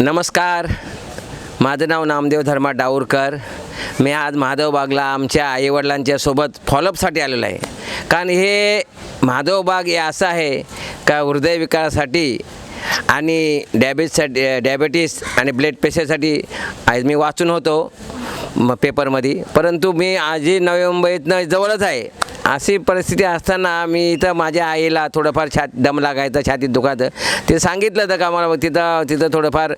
नमस्कार. माझं नाव नामदेव धर्मा डाऊरकर. मी आज महादेव बागला आमच्या आईवडिलांच्या सोबत फॉलोअपसाठी आलेलो आहे. कारण हे महादेव बाग हे असं आहे का हृदय विकारासाठी आणि डॅबिससाठी डायबेटीस आणि ब्लड प्रेशरसाठी आज मी वाचून होतो पेपरमध्ये परंतु मी आजही नवी मुंबईतनं जवळच आहे. अशी परिस्थिती असताना मी इथं माझ्या आईला थोडंफार छात दम लागायचं छातीत दुखायचं. ते सांगितलं होतं का मला तिथं तिथं थोडंफार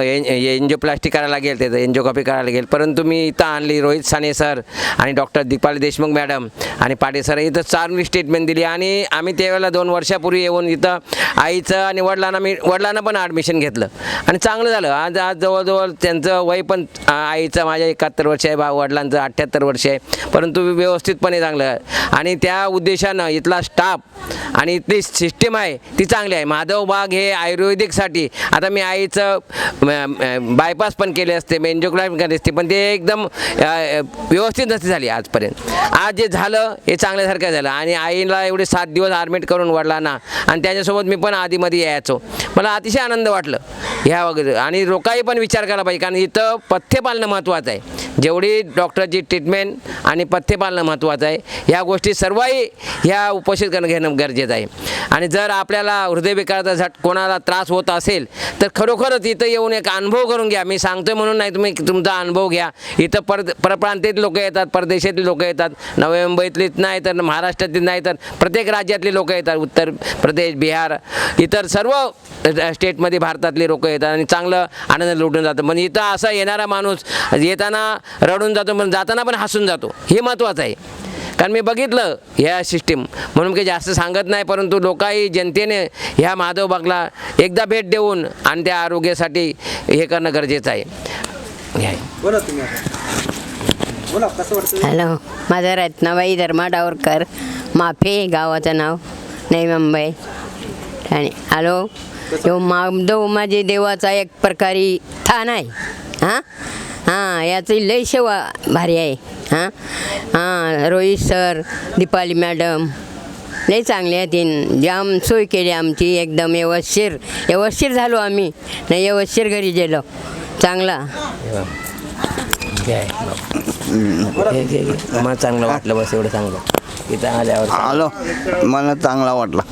एन्जिओप्लास्टिक करायला लागेल तिथं एन्जिओकॉपी करायला लागेल. परंतु मी इथं आणली रोहित साने सर आणि डॉक्टर दीपाली देशमुख मॅडम आणि पाटे सर इथं चांगली स्टेटमेंट दिली. आणि आम्ही त्यावेळेला दोन वर्षापूर्वी येऊन इथं आईचं आणि वडिलांना मी वडिलांना पण ॲडमिशन घेतलं. आणि चांगलं झालं. आज आज जवळजवळ त्यांचं वय पण आईचं माझ्या एकाहत्तर वर्ष आहे बा वडिलांचं अठ्ठ्याहत्तर वर्ष आहे. परंतु व्यवस्थितपणे चांगलं आहे आणि त्या उद्देशानं इथला स्टाफ आणि इथली सिस्टीम आहे ती चांगली आहे. माधव बाग हे आयुर्वेदिकसाठी आता मी आईचं बायपास पण केले असते मेंजोग्राफी केली असते पण ते एकदम व्यवस्थित नसते झाली आजपर्यंत. आज जे झालं हे चांगल्यासारखं झालं. आणि आईला एवढे सात दिवस ॲडमिट करून वडिलांना आणि त्याच्यासोबत मी पण आधीमध्ये यायचो. मला अतिशय आनंद वाटलं. ह्या वगैरे. आणि रोकाही पण विचार करायला पाहिजे कारण इथं पथ्य पाळणं महत्त्वाचं आहे. जेवढी डॉक्टरची ट्रीटमेंट आणि पथ्य पाळणं महत्त्वाचं आहे ह्या गोष्टी सर्वही ह्या उपस्थित करणं घेणं गरजेचं आहे. आणि जर आपल्याला हृदयविकाराचा झट कोणाला त्रास होत असेल तर खरोखरच इथं येऊन एक अनुभव करून घ्या. मी सांगतोय म्हणून नाही तुम्ही तुमचा अनुभव घ्या. इथं पर परप्रांतीत लोक येतात परदेशातली लोक येतात. नवी मुंबईतलीच नाही तर महाराष्ट्रातली नाही तर प्रत्येक राज्यातली लोक येतात. उत्तर प्रदेश बिहार इतर सर्व स्टेटमध्ये भारतातली लोक येतात आणि चांगलं आनंद लुटून जातं. पण इथं असा येणारा माणूस येताना रडून जातो पण जाताना पण हसून जातो. हे महत्त्वाचं आहे. कारण मी बघितलं ह्या सिस्टीम म्हणून काही जास्त सांगत नाही परंतु लोकांही जनतेने ह्या माधव बागला एकदा भेट देऊन आणि त्या आरोग्यासाठी हे करणं गरजेचं आहे. हॅलो माझं रत्नाबाई धर्मा डावरकर माफे गावाचं नाव. नवी मुंबई. ठाणे. हॅलो? यो माधव माझे देवाचा एक प्रकारी थान आहे. हां? हां याची लय सेवा भारी आहे. हां? हां रोहित सर दीपाली मॅडम. लय चांगले आहे तीन. जाम सोय केली आमची एकदम व्यवस्थिर व्यवस्थिर झालो आम्ही. नाही व्यवस्थिर घरी गेलो. चांगला. मला चांगलं वाटलं बस एवढं चांगलं. इथं आल्यावर आलो. मला चांगला वाटला.